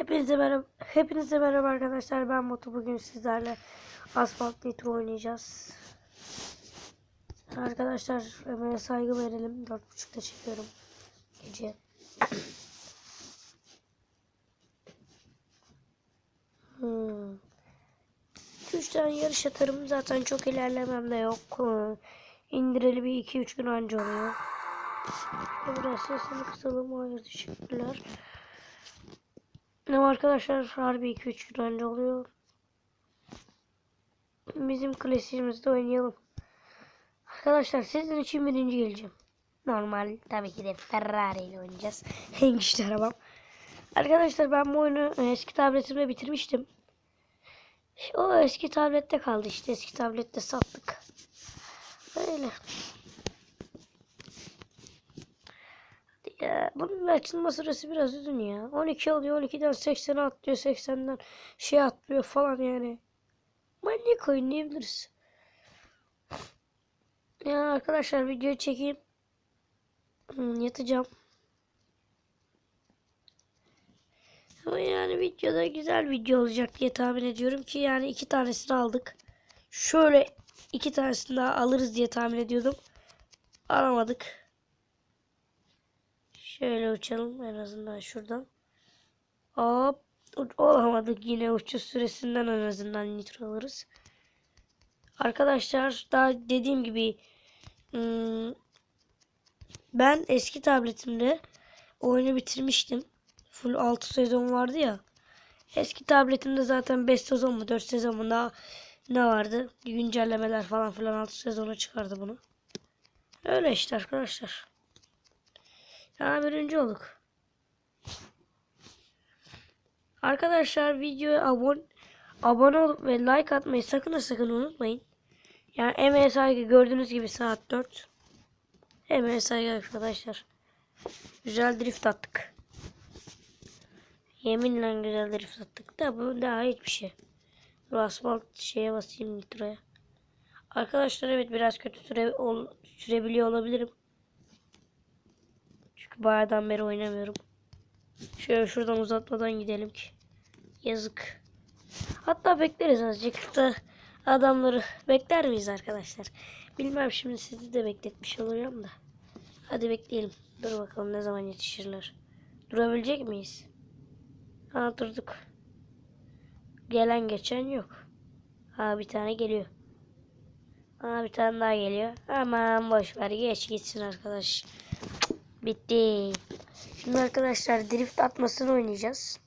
Hepinize merhaba, hepinize merhaba arkadaşlar. Ben Batu. Bugün sizlerle Asphalt Nitro oynayacağız. Arkadaşlar emeğe saygı verelim. 4.30'da çekiyorum gece. Hmm. 2-3 tane yarış atarım. Zaten çok ilerlemem de yok. Ee, İndireli bir 2-3 gün önce oluyor. Biraz sesini kısalım. Hayır teşekkürler. Ama arkadaşlar harbi 2-3 gün önce oluyor. Bizim klasiğimizde oynayalım. Arkadaşlar sizin için birinci geleceğim. Normal tabii ki de Ferrari ile oynayacağız. En güçlü arabam. Arkadaşlar ben bu oyunu eski tabletimde bitirmiştim. O eski tablette kaldı işte. Eski tablette sattık. Öyle. Ya, bunun açılma süresi biraz uzun ya. 12 oluyor 12'den 80'e atlıyor 80'den şey atlıyor falan yani. Manyak oyun diyebiliriz. Ya arkadaşlar videoyu çekeyim. Hmm, yatacağım. Ama yani videoda güzel video olacak diye tahmin ediyorum ki yani iki tanesini aldık. Şöyle iki tanesini daha alırız diye tahmin ediyordum. Alamadık. Şöyle uçalım en azından şuradan. Hop. Olamadık yine uçuş süresinden en azından nitro alırız. Arkadaşlar daha dediğim gibi hmm, ben eski tabletimde oyunu bitirmiştim. Full 6 sezon vardı ya. Eski tabletimde zaten 5 sezon mu 4 sezon mu daha ne vardı? Güncellemeler falan filan 6 sezona çıkardı bunu. Öyle işte arkadaşlar. Ya birinci olduk. Arkadaşlar videoya abone abone olup ve like atmayı sakın ha sakın unutmayın. Yani emeğe saygı gördüğünüz gibi saat 4. Emeğe saygı arkadaşlar. Güzel drift attık. Yeminle güzel drift attık da bu daha hiçbir şey. Bu asfalt şeye basayım nitroya. Arkadaşlar evet biraz kötü süre ol, sürebiliyor olabilirim. Bayağıdan beri oynamıyorum. Şöyle şuradan uzatmadan gidelim ki. Yazık. Hatta bekleriz azıcık da adamları bekler miyiz arkadaşlar? Bilmem şimdi sizi de bekletmiş oluyorum da. Hadi bekleyelim. Dur bakalım ne zaman yetişirler. Durabilecek miyiz? Ha durduk. Gelen geçen yok. Ha bir tane geliyor. Ha bir tane daha geliyor. Aman boş ver geç gitsin arkadaş. Bitti. Şimdi arkadaşlar drift atmasını oynayacağız.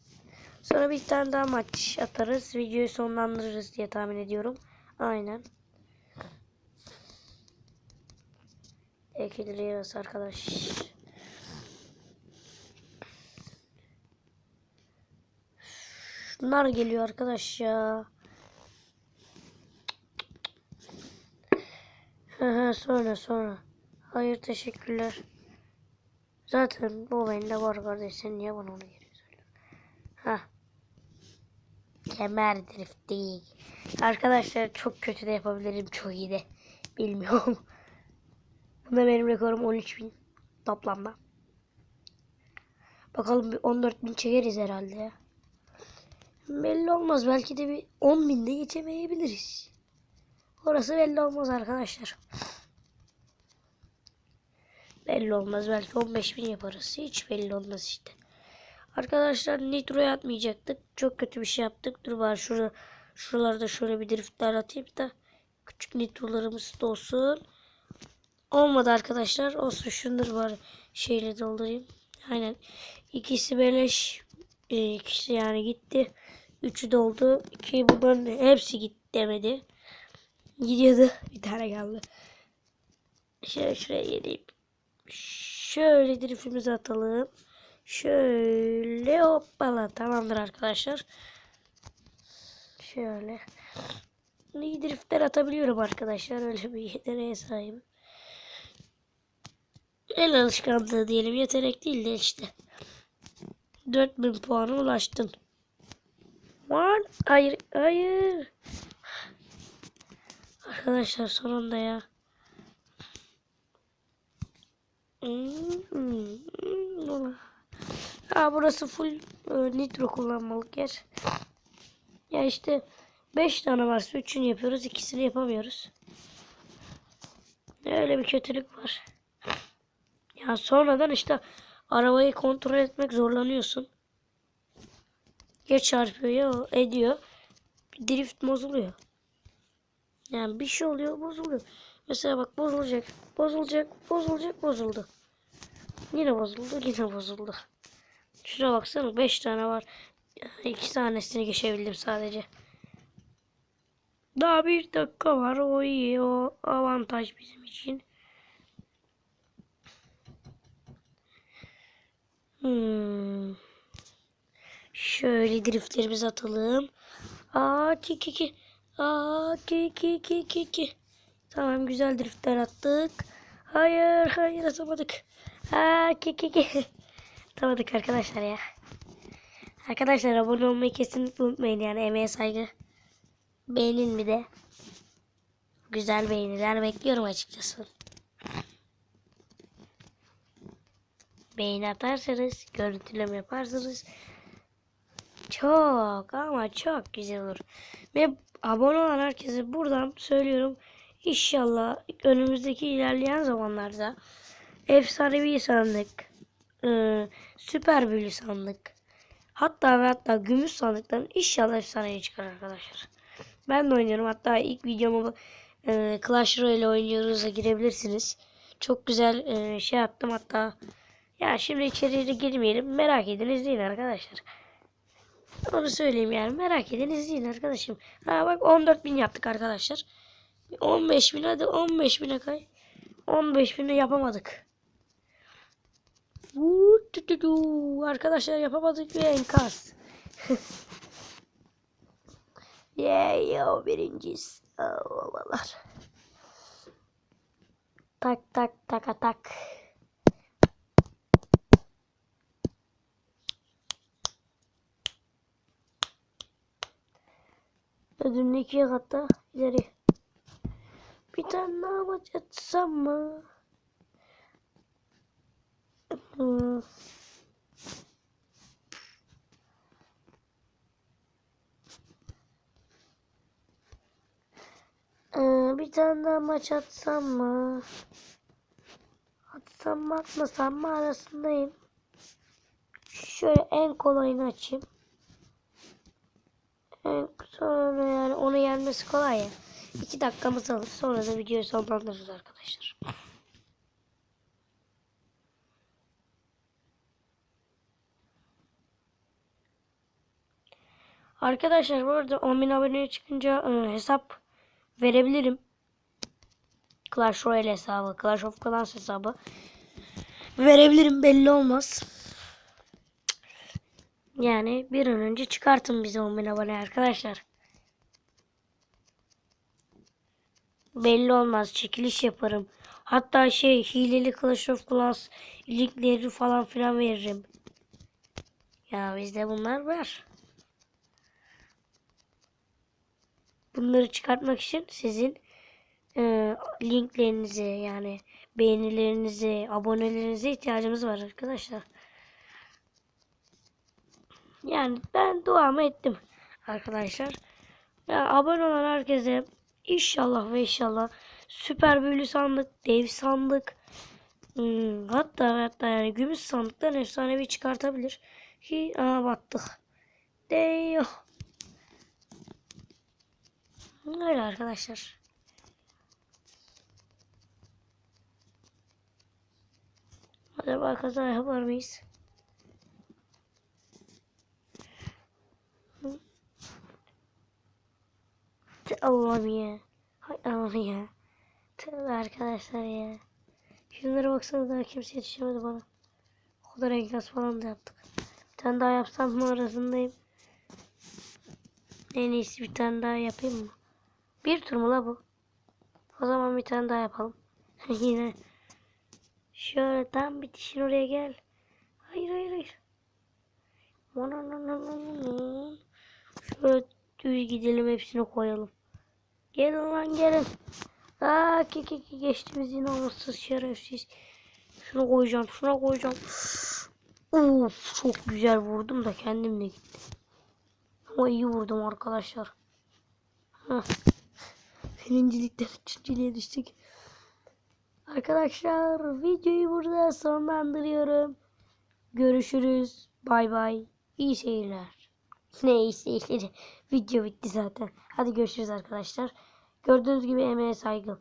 Sonra bir tane daha maç atarız. Videoyu sonlandırırız diye tahmin ediyorum. Aynen. Ekiliyoruz arkadaş. Şunlar geliyor arkadaş ya. sonra sonra. Hayır teşekkürler. Zaten bu bende var kardeş. Sen niye bana onu geri? Ha. Kemer drift. Arkadaşlar çok kötü de yapabilirim. Çok iyi de. Bilmiyorum. Bunda benim rekorum 13.000 toplamda. Bakalım bir 14.000 çekeriz herhalde ya. Belli olmaz. Belki de bir 10.000'de geçemeyebiliriz. Orası belli olmaz arkadaşlar. Belli olmaz. Belki 15 bin yaparız. Hiç belli olmaz işte. Arkadaşlar nitroya atmayacaktık. Çok kötü bir şey yaptık. Dur bari şurada, şuralarda şöyle bir driftler atayım da küçük nitrolarımız da olsun. Olmadı arkadaşlar. Olsun şunları bari şeyle doldurayım. Aynen. İkisi beleş. E, ikisi yani gitti. Üçü doldu. İki bunların hepsi gitti demedi. Gidiyordu. Bir tane kaldı. Şöyle şuraya geleyim. Şöyle driftimizi atalım. Şöyle hoppala. Tamamdır arkadaşlar. Şöyle. İyi driftler atabiliyorum arkadaşlar. Öyle bir yeteneğe sahibim. El alışkanlığı diyelim. Yetenek değil de işte. 4000 puana ulaştın. One. Hayır. Hayır. Arkadaşlar sonunda ya. Hmm. Aa, burası full e, nitro kullanmalık yer. Ya işte 5 tane varsa 3'ünü yapıyoruz. ikisini yapamıyoruz. Öyle bir kötülük var. Ya sonradan işte arabayı kontrol etmek zorlanıyorsun. Ya çarpıyor ya ediyor. Drift bozuluyor. Yani bir şey oluyor bozuluyor. Mesela bak bozulacak. Bozulacak. Bozulacak. Bozuldu. Yine bozuldu. Yine bozuldu. Şuna baksana 5 tane var. 2 tanesini geçebildim sadece. Daha bir dakika var. O iyi. O avantaj bizim için. Hmm. Şöyle driftlerimizi atalım. Aa ki ki ki. Aa ki ki ki ki ki. Tamam güzel driftler attık. Hayır hayır atamadık. Ha ki ki ki. Atamadık arkadaşlar ya. Arkadaşlar abone olmayı kesinlikle unutmayın yani emeğe saygı. Beğenin bir de. Güzel beğeniler bekliyorum açıkçası. Beğeni atarsanız, görüntüleme yaparsanız çok ama çok güzel olur. Ve abone olan herkese buradan söylüyorum. İnşallah önümüzdeki ilerleyen zamanlarda efsanevi lisanlık, e, süper bir lisanlık, hatta ve hatta gümüş sandıktan inşallah efsaneye çıkar arkadaşlar. Ben de oynuyorum. Hatta ilk videomu e, Clash Royale oynuyoruz'a girebilirsiniz. Çok güzel e, şey yaptım hatta. Ya şimdi içeriye girmeyelim. Merak edin izleyin arkadaşlar. Onu söyleyeyim yani. Merak edin izleyin arkadaşım. Ha bak 14.000 yaptık arkadaşlar. 15 bin hadi 15 bine kay. 15 bine yapamadık. Arkadaşlar yapamadık ve enkaz. Yay yeah, yo birinciyiz. Oh, babalar. Tak tak tak tak. Ödülün iki katta ileri bir tane daha maç atsam mı? Hmm. Ee, bir tane daha maç atsam mı? Atsam mı atmasam mı arasındayım. Şöyle en kolayını açayım. En sonra yani onu yenmesi kolay ya. 2 dakikamız alır. Sonra da videoyu sonlandırırız arkadaşlar. Arkadaşlar bu arada 10.000 aboneye çıkınca e, hesap verebilirim. Clash Royale hesabı, Clash of Clans hesabı. Verebilirim belli olmaz. Yani bir an önce çıkartın bizi 10.000 abone arkadaşlar. belli olmaz. Çekiliş yaparım. Hatta şey hileli Clash of Clans linkleri falan filan veririm. Ya bizde bunlar var. Bunları çıkartmak için sizin e, linklerinize yani beğenilerinize, abonelerinize ihtiyacımız var arkadaşlar. Yani ben duamı ettim arkadaşlar. Ya abone olan herkese İnşallah ve inşallah süper büyülü sandık, dev sandık hmm, hatta hatta yani gümüş sandıktan efsanevi çıkartabilir. Hi aa battık. Deyo. Öyle arkadaşlar. Acaba kaza yapar mıyız? Allah'ım ya. Hay Allah'ım ya. Tövbe arkadaşlar ya. Şunlara baksanız daha kimse yetişemedi bana. O kadar enkaz falan da yaptık. Bir tane daha yapsam mı arasındayım. En iyisi bir tane daha yapayım mı? Bir tur mu la bu? O zaman bir tane daha yapalım. Yine. Şöyle tam bitişin oraya gel. Hayır hayır hayır. Şöyle düz gidelim hepsini koyalım. Gelin lan gelin. Aa ki ki ki geçtiğimiz yine olmasız şerefsiz. Şunu koyacağım şuna koyacağım. Of çok güzel vurdum da kendimle gitti. Ama iyi vurdum arkadaşlar. Heh. Birincilikten üçüncülüğe düştük. Arkadaşlar videoyu burada sonlandırıyorum. Görüşürüz. Bay bay. İyi seyirler. Neyse. Video bitti zaten. Hadi görüşürüz arkadaşlar. Gördüğünüz gibi emeğe saygı.